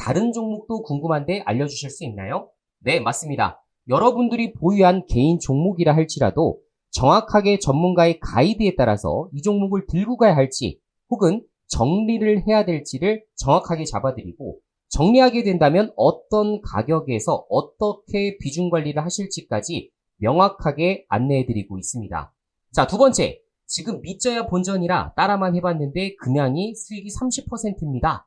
다른 종목도 궁금한데 알려주실 수 있나요? 네, 맞습니다. 여러분들이 보유한 개인 종목이라 할지라도 정확하게 전문가의 가이드에 따라서 이 종목을 들고 가야 할지 혹은 정리를 해야 될지를 정확하게 잡아드리고 정리하게 된다면 어떤 가격에서 어떻게 비중 관리를 하실지까지 명확하게 안내해드리고 있습니다. 자, 두 번째. 지금 믿져야 본전이라 따라만 해봤는데 금양이 수익이 30%입니다.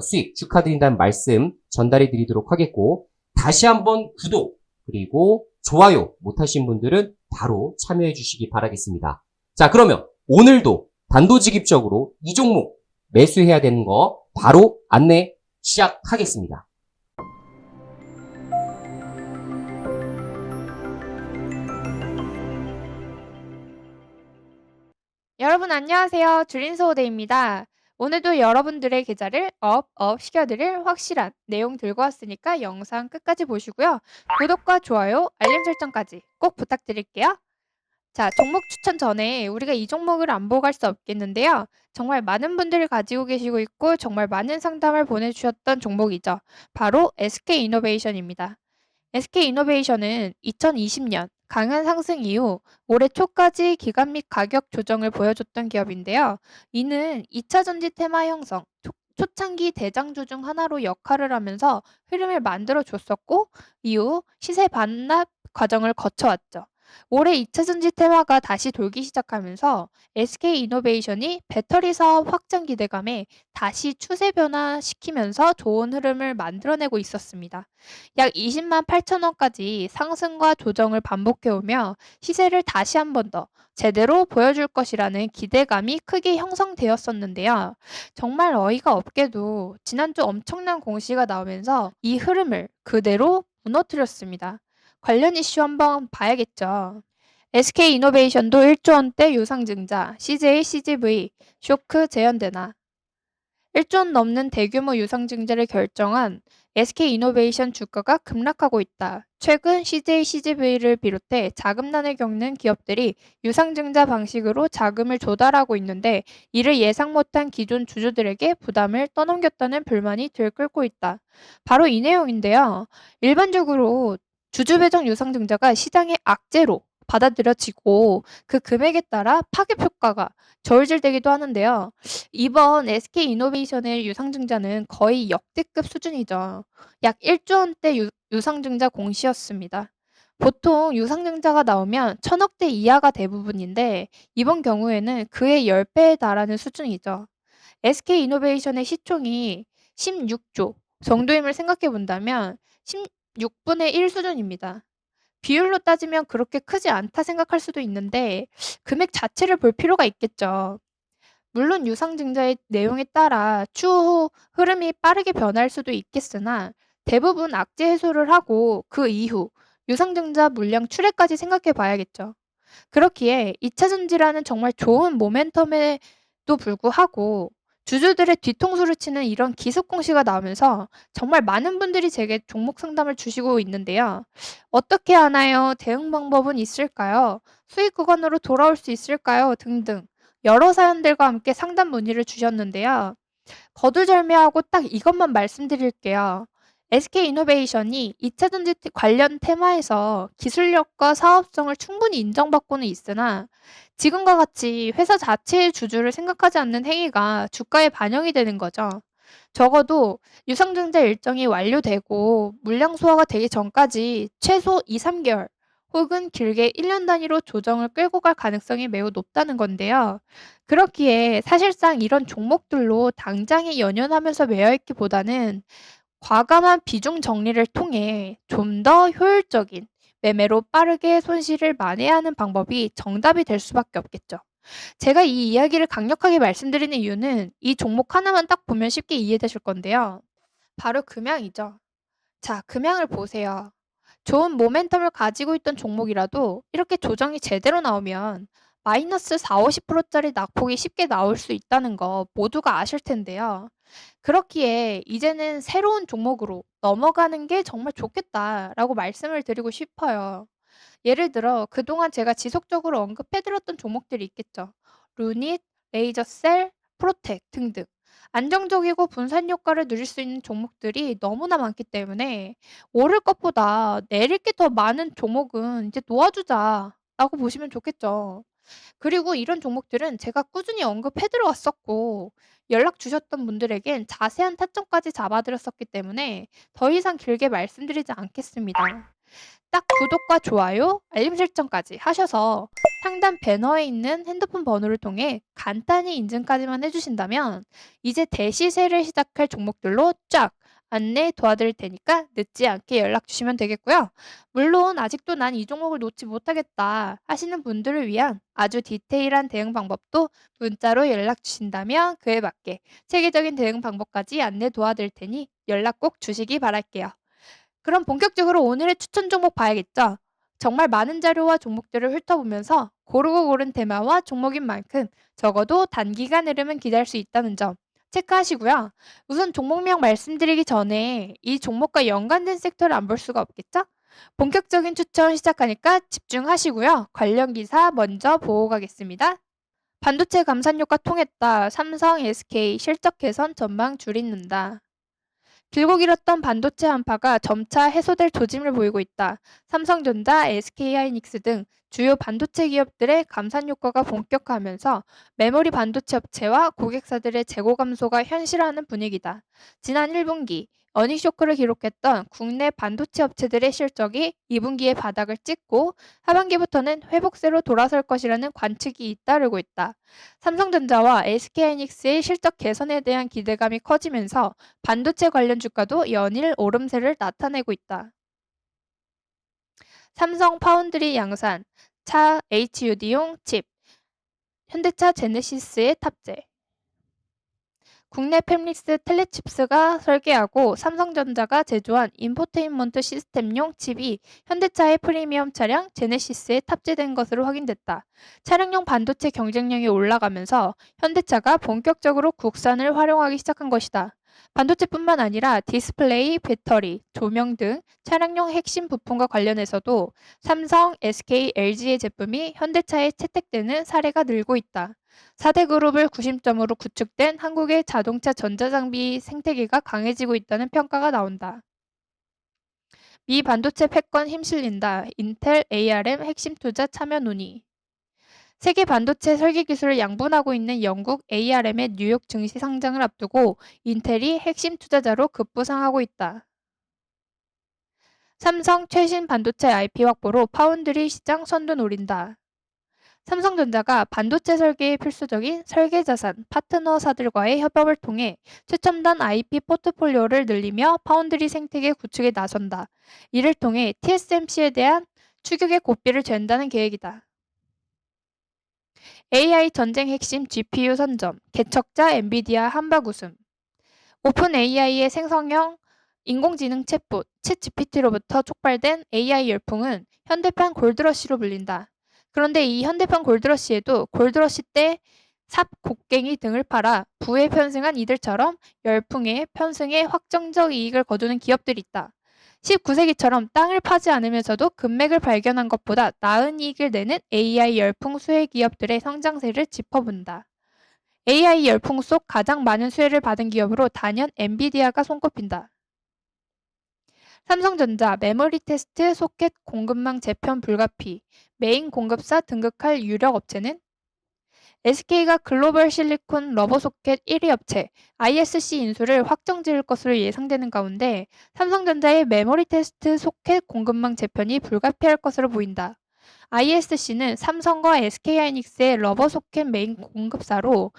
수익 축하드린다는 말씀 전달해 드리도록 하겠고 다시 한번 구독 그리고 좋아요 못하신 분들은 바로 참여해 주시기 바라겠습니다. 자 그러면 오늘도 단도직입적으로 이 종목 매수해야 되는 거 바로 안내 시작하겠습니다. 여러분 안녕하세요. 줄인소호대입니다. 오늘도 여러분들의 계좌를 업, 업 시켜드릴 확실한 내용 들고 왔으니까 영상 끝까지 보시고요. 구독과 좋아요, 알림 설정까지 꼭 부탁드릴게요. 자, 종목 추천 전에 우리가 이 종목을 안 보고 갈 수 없겠는데요. 정말 많은 분들이 가지고 계시고 있고 정말 많은 상담을 보내주셨던 종목이죠. 바로 SK이노베이션입니다. SK이노베이션은 2020년 강한 상승 이후 올해 초까지 기간 및 가격 조정을 보여줬던 기업인데요. 이는 2차 전지 테마 형성, 초, 초창기 대장주 중 하나로 역할을 하면서 흐름을 만들어 줬었고 이후 시세 반납 과정을 거쳐왔죠. 올해 2차 전지 테마가 다시 돌기 시작하면서 SK 이노베이션이 배터리 사업 확장 기대감에 다시 추세 변화시키면서 좋은 흐름을 만들어내고 있었습니다. 약 20만 8천 원까지 상승과 조정을 반복해오며 시세를 다시 한 번 더 제대로 보여줄 것이라는 기대감이 크게 형성되었었는데요. 정말 어이가 없게도 지난주 엄청난 공시가 나오면서 이 흐름을 그대로 무너뜨렸습니다. 관련 이슈 한번 봐야겠죠. SK 이노베이션도 1조 원대 유상증자, CJ, CGV, 쇼크 재현되나. 1조 원 넘는 대규모 유상증자를 결정한 SK 이노베이션 주가가 급락하고 있다. 최근 CJ, CGV를 비롯해 자금난을 겪는 기업들이 유상증자 방식으로 자금을 조달하고 있는데 이를 예상 못한 기존 주주들에게 부담을 떠넘겼다는 불만이 들끓고 있다. 바로 이 내용인데요. 일반적으로 주주 배정 유상증자가 시장의 악재로 받아들여지고 그 금액에 따라 파급 효과가 저울질되기도 하는데요. 이번 SK 이노베이션의 유상증자는 거의 역대급 수준이죠. 약 1조 원대 유, 유상증자 공시였습니다. 보통 유상증자가 나오면 천억대 이하가 대부분인데 이번 경우에는 그의 10배에 달하는 수준이죠. SK 이노베이션의 시총이 16조 정도임을 생각해 본다면 16분의 1 수준입니다. 비율로 따지면 그렇게 크지 않다 생각할 수도 있는데 금액 자체를 볼 필요가 있겠죠. 물론 유상증자의 내용에 따라 추후 흐름이 빠르게 변할 수도 있겠으나 대부분 악재 해소를 하고 그 이후 유상증자 물량 출회까지 생각해 봐야겠죠. 그렇기에 2차 전지라는 정말 좋은 모멘텀에도 불구하고 주주들의 뒤통수를 치는 이런 기습 공시가 나오면서 정말 많은 분들이 제게 종목 상담을 주시고 있는데요. 어떻게 하나요? 대응 방법은 있을까요? 수익 구간으로 돌아올 수 있을까요? 등등 여러 사연들과 함께 상담 문의를 주셨는데요. 거두절미하고 딱 이것만 말씀드릴게요. SK 이노베이션이 2차 전지 테- 관련 테마에서 기술력과 사업성을 충분히 인정받고는 있으나 지금과 같이 회사 자체의 주주를 생각하지 않는 행위가 주가에 반영이 되는 거죠. 적어도 유상증자 일정이 완료되고 물량 소화가 되기 전까지 최소 2, 3개월 혹은 길게 1년 단위로 조정을 끌고 갈 가능성이 매우 높다는 건데요. 그렇기에 사실상 이런 종목들로 당장에 연연하면서 매여 있기보다는 과감한 비중 정리를 통해 좀 더 효율적인 매매로 빠르게 손실을 만회하는 방법이 정답이 될 수밖에 없겠죠. 제가 이 이야기를 강력하게 말씀드리는 이유는 이 종목 하나만 딱 보면 쉽게 이해되실 건데요. 바로 금양이죠. 자, 금양을 보세요. 좋은 모멘텀을 가지고 있던 종목이라도 이렇게 조정이 제대로 나오면 마이너스 4, 50%짜리 낙폭이 쉽게 나올 수 있다는 거 모두가 아실 텐데요. 그렇기에 이제는 새로운 종목으로 넘어가는 게 정말 좋겠다라고 말씀을 드리고 싶어요. 예를 들어 그동안 제가 지속적으로 언급해드렸던 종목들이 있겠죠. 루닛, 레이저셀, 프로텍 등등. 안정적이고 분산 효과를 누릴 수 있는 종목들이 너무나 많기 때문에 오를 것보다 내릴 게 더 많은 종목은 이제 놓아주자라고 보시면 좋겠죠. 그리고 이런 종목들은 제가 꾸준히 언급해 들어왔었고 연락 주셨던 분들에겐 자세한 타점까지 잡아드렸었기 때문에 더 이상 길게 말씀드리지 않겠습니다. 딱 구독과 좋아요, 알림 설정까지 하셔서 상단 배너에 있는 핸드폰 번호를 통해 간단히 인증까지만 해주신다면 이제 대시세를 시작할 종목들로 쫙 안내 도와드릴 테니까 늦지 않게 연락 주시면 되겠고요. 물론 아직도 난 이 종목을 놓지 못하겠다 하시는 분들을 위한 아주 디테일한 대응 방법도 문자로 연락 주신다면 그에 맞게 체계적인 대응 방법까지 안내 도와드릴 테니 연락 꼭 주시기 바랄게요. 그럼 본격적으로 오늘의 추천 종목 봐야겠죠? 정말 많은 자료와 종목들을 훑어보면서 고르고 고른 테마와 종목인 만큼 적어도 단기간 흐름은 기대할 수 있다는 점 체크하시고요. 우선 종목명 말씀드리기 전에 이 종목과 연관된 섹터를 안 볼 수가 없겠죠? 본격적인 추천 시작하니까 집중하시고요. 관련 기사 먼저 보고 가겠습니다. 반도체 감산 효과 통했다. 삼성, SK 실적 개선 전망 줄이는다. 길고 길었던 반도체 한파가 점차 해소될 조짐을 보이고 있다. 삼성전자, SK하이닉스 등 주요 반도체 기업들의 감산 효과가 본격화하면서 메모리 반도체 업체와 고객사들의 재고 감소가 현실화하는 분위기다. 지난 1분기 어닝 쇼크를 기록했던 국내 반도체 업체들의 실적이 2분기에 바닥을 찍고 하반기부터는 회복세로 돌아설 것이라는 관측이 잇따르고 있다. 삼성전자와 SK하이닉스의 실적 개선에 대한 기대감이 커지면서 반도체 관련 주가도 연일 오름세를 나타내고 있다. 삼성 파운드리 양산, 차 HUD용 칩, 현대차 제네시스의 탑재. 국내 팹릭스 텔레칩스가 설계하고 삼성전자가 제조한 인포테인먼트 시스템용 칩이 현대차의 프리미엄 차량 제네시스에 탑재된 것으로 확인됐다. 차량용 반도체 경쟁력이 올라가면서 현대차가 본격적으로 국산을 활용하기 시작한 것이다. 반도체뿐만 아니라 디스플레이, 배터리, 조명 등 차량용 핵심 부품과 관련해서도 삼성, SK, LG의 제품이 현대차에 채택되는 사례가 늘고 있다. 4대 그룹을 구심점으로 구축된 한국의 자동차 전자장비 생태계가 강해지고 있다는 평가가 나온다. 미 반도체 패권 힘실린다. 인텔 ARM 핵심 투자 참여 논의. 세계 반도체 설계 기술을 양분하고 있는 영국 ARM의 뉴욕 증시 상장을 앞두고 인텔이 핵심 투자자로 급부상하고 있다. 삼성 최신 반도체 IP 확보로 파운드리 시장 선도 노린다. 삼성전자가 반도체 설계에 필수적인 설계 자산 파트너사들과의 협업을 통해 최첨단 IP 포트폴리오를 늘리며 파운드리 생태계 구축에 나선다. 이를 통해 TSMC에 대한 추격의 고삐를 잰다는 계획이다. AI 전쟁 핵심 GPU 선점, 개척자 엔비디아 한박 웃음. 오픈 AI의 생성형 인공지능 챗봇, 챗 GPT로부터 촉발된 AI 열풍은 현대판 골드러시로 불린다. 그런데 이 현대판 골드러시에도 골드러시 때 삽, 곡괭이 등을 팔아 부에 편승한 이들처럼 열풍에 편승해 확정적 이익을 거두는 기업들이 있다. 19세기처럼 땅을 파지 않으면서도 금맥을 발견한 것보다 나은 이익을 내는 AI 열풍 수혜 기업들의 성장세를 짚어본다. AI 열풍 속 가장 많은 수혜를 받은 기업으로 단연 엔비디아가 손꼽힌다. 삼성전자 메모리 테스트 소켓 공급망 재편 불가피 메인 공급사 등극할 유력 업체는 SK가 글로벌 실리콘 러버 소켓 1위 업체 ISC 인수를 확정 지을 것으로 예상되는 가운데 삼성전자의 메모리 테스트 소켓 공급망 재편이 불가피할 것으로 보인다. ISC는 삼성과 SK하이닉스의 러버 소켓 메인 공급사로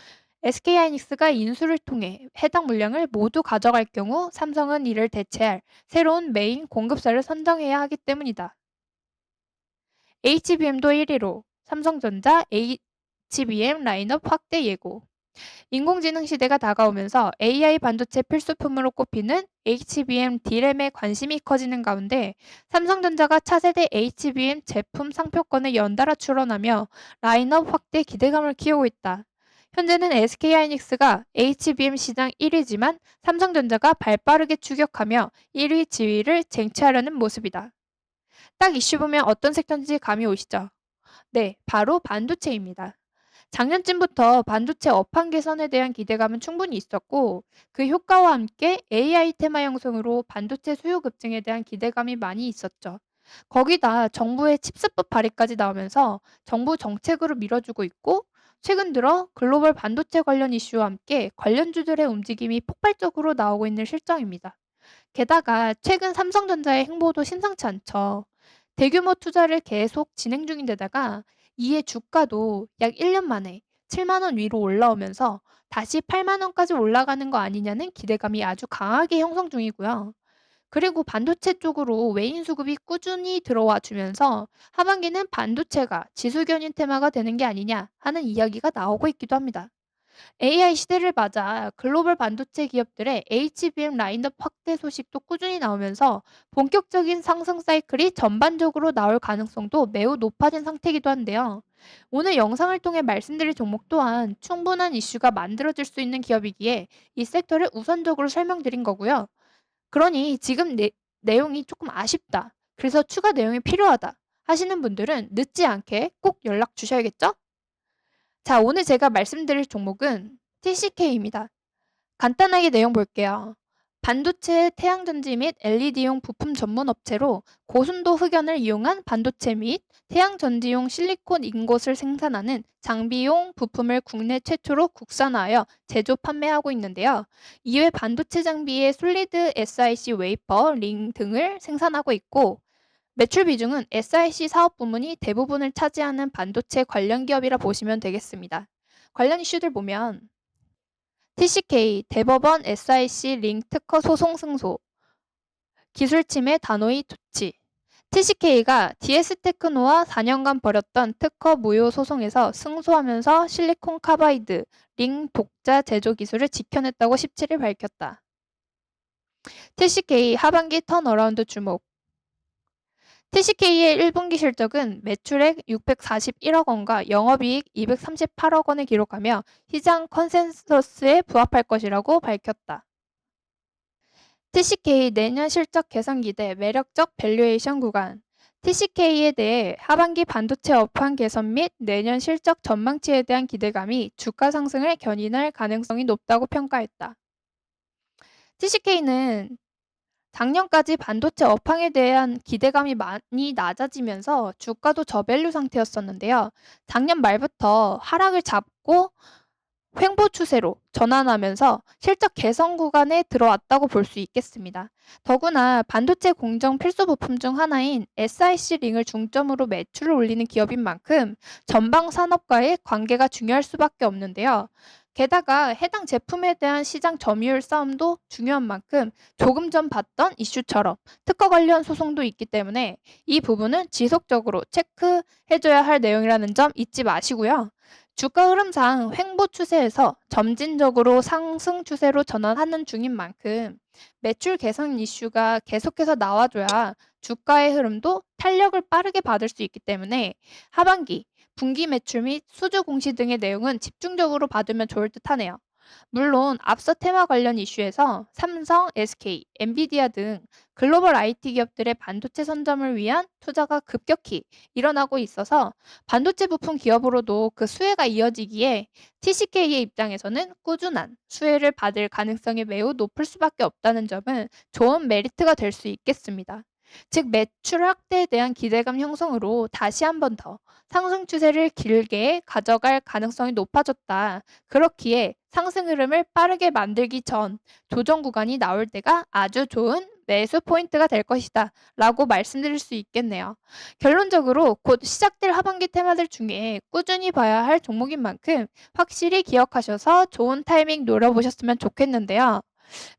SK하이닉스가 인수를 통해 해당 물량을 모두 가져갈 경우 삼성은 이를 대체할 새로운 메인 공급사를 선정해야 하기 때문이다. HBM도 1위로 삼성전자 HBM 라인업 확대 예고. 인공지능 시대가 다가오면서 AI 반도체 필수품으로 꼽히는 HBM D램에 관심이 커지는 가운데 삼성전자가 차세대 HBM 제품 상표권을 연달아 출원하며 라인업 확대 기대감을 키우고 있다. 현재는 SK하이닉스가 HBM 시장 1위지만 삼성전자가 발빠르게 추격하며 1위 지위를 쟁취하려는 모습이다. 딱 이슈 보면 어떤 섹터인지 감이 오시죠? 네, 바로 반도체입니다. 작년쯤부터 반도체 업황 개선에 대한 기대감은 충분히 있었고 그 효과와 함께 AI 테마 형성으로 반도체 수요 급증에 대한 기대감이 많이 있었죠. 거기다 정부의 칩스법 발의까지 나오면서 정부 정책으로 밀어주고 있고 최근 들어 글로벌 반도체 관련 이슈와 함께 관련주들의 움직임이 폭발적으로 나오고 있는 실정입니다. 게다가 최근 삼성전자의 행보도 심상치 않죠. 대규모 투자를 계속 진행 중인 데다가 이에 주가도 약 1년 만에 7만 원 위로 올라오면서 다시 8만 원까지 올라가는 거 아니냐는 기대감이 아주 강하게 형성 중이고요. 그리고 반도체 쪽으로 외인 수급이 꾸준히 들어와 주면서 하반기는 반도체가 지수견인 테마가 되는 게 아니냐 하는 이야기가 나오고 있기도 합니다. AI 시대를 맞아 글로벌 반도체 기업들의 HBM 라인업 확대 소식도 꾸준히 나오면서 본격적인 상승 사이클이 전반적으로 나올 가능성도 매우 높아진 상태이기도 한데요. 오늘 영상을 통해 말씀드릴 종목 또한 충분한 이슈가 만들어질 수 있는 기업이기에 이 섹터를 우선적으로 설명드린 거고요. 그러니 지금 내, 내용이 조금 아쉽다. 그래서 추가 내용이 필요하다. 하시는 분들은 늦지 않게 꼭 연락 주셔야겠죠? 자, 오늘 제가 말씀드릴 종목은 TCK입니다. 간단하게 내용 볼게요. 반도체 태양전지 및 LED용 부품 전문 업체로 고순도 흑연을 이용한 반도체 및 태양전지용 실리콘 인곳을 생산하는 장비용 부품을 국내 최초로 국산화하여 제조 판매하고 있는데요. 이외 반도체 장비의 솔리드 SiC 웨이퍼, 링 등을 생산하고 있고 매출 비중은 SiC 사업 부문이 대부분을 차지하는 반도체 관련 기업이라 보시면 되겠습니다. 관련 이슈들 보면 TCK 대법원 SIC 링 특허 소송 승소 기술 침해 단호히 조치 TCK가 DS-테크노와 4년간 벌였던 특허 무효 소송에서 승소하면서 실리콘 카바이드 링 독자 제조 기술을 지켜냈다고 17일 밝혔다. TCK 하반기 턴어라운드 주목 TCK의 1분기 실적은 매출액 641억 원과 영업이익 238억 원을 기록하며 시장 컨센서스에 부합할 것이라고 밝혔다. TCK 내년 실적 개선 기대 매력적 밸류에이션 구간 TCK에 대해 하반기 반도체 업황 개선 및 내년 실적 전망치에 대한 기대감이 주가 상승을 견인할 가능성이 높다고 평가했다. TCK는 작년까지 반도체 업황에 대한 기대감이 많이 낮아지면서 주가도 저밸류 상태였었는데요. 작년 말부터 하락을 잡고 횡보 추세로 전환하면서 실적 개선 구간에 들어왔다고 볼 수 있겠습니다. 더구나 반도체 공정 필수 부품 중 하나인 SiC 링을 중점으로 매출을 올리는 기업인 만큼 전방 산업과의 관계가 중요할 수밖에 없는데요. 게다가 해당 제품에 대한 시장 점유율 싸움도 중요한 만큼 조금 전 봤던 이슈처럼 특허 관련 소송도 있기 때문에 이 부분은 지속적으로 체크해줘야 할 내용이라는 점 잊지 마시고요. 주가 흐름상 횡보 추세에서 점진적으로 상승 추세로 전환하는 중인 만큼 매출 개선 이슈가 계속해서 나와줘야 주가의 흐름도 탄력을 빠르게 받을 수 있기 때문에 하반기 분기 매출 및 수주 공시 등의 내용은 집중적으로 받으면 좋을 듯 하네요. 물론 앞서 테마 관련 이슈에서 삼성, SK, 엔비디아 등 글로벌 IT 기업들의 반도체 선점을 위한 투자가 급격히 일어나고 있어서 반도체 부품 기업으로도 그 수혜가 이어지기에 TCK의 입장에서는 꾸준한 수혜를 받을 가능성이 매우 높을 수밖에 없다는 점은 좋은 메리트가 될 수 있겠습니다. 즉 매출 확대에 대한 기대감 형성으로 다시 한 번 더 상승 추세를 길게 가져갈 가능성이 높아졌다. 그렇기에 상승 흐름을 빠르게 만들기 전 조정 구간이 나올 때가 아주 좋은 매수 포인트가 될 것이다. 라고 말씀드릴 수 있겠네요. 결론적으로 곧 시작될 하반기 테마들 중에 꾸준히 봐야 할 종목인 만큼 확실히 기억하셔서 좋은 타이밍 노려보셨으면 좋겠는데요.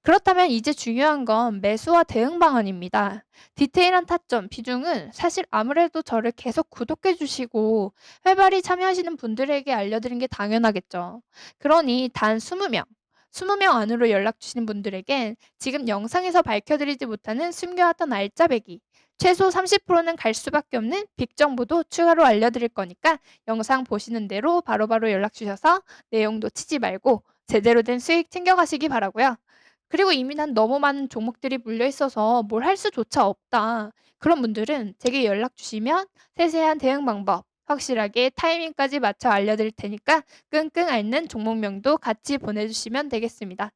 그렇다면 이제 중요한 건 매수와 대응 방안입니다. 디테일한 타점, 비중은 사실 아무래도 저를 계속 구독해 주시고 활발히 참여하시는 분들에게 알려드린 게 당연하겠죠. 그러니 단 20명, 20명 안으로 연락 주시는 분들에겐 지금 영상에서 밝혀드리지 못하는 숨겨왔던 알짜배기, 최소 30%는 갈 수밖에 없는 빅 정보도 추가로 알려드릴 거니까 영상 보시는 대로 바로바로 연락 주셔서 내용 놓치지 말고 제대로 된 수익 챙겨가시기 바라고요. 그리고 이미 난 너무 많은 종목들이 물려 있어서 뭘 할 수조차 없다. 그런 분들은 제게 연락 주시면 세세한 대응 방법 확실하게 타이밍까지 맞춰 알려드릴 테니까 끙끙 앓는 종목명도 같이 보내주시면 되겠습니다.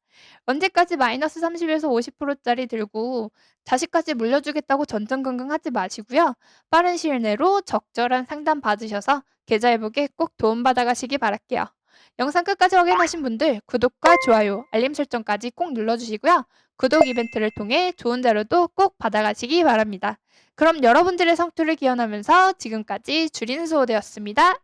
언제까지 마이너스 30에서 50%짜리 들고 자식까지 물려주겠다고 전전긍긍 하지 마시고요. 빠른 시일 내로 적절한 상담 받으셔서 계좌 회복에 꼭 도움받아 가시기 바랄게요. 영상 끝까지 확인하신 분들 구독과 좋아요, 알림 설정까지 꼭 눌러주시고요. 구독 이벤트를 통해 좋은 자료도 꼭 받아가시기 바랍니다. 그럼 여러분들의 성투를 기원하면서 지금까지 주린 수호되었습니다.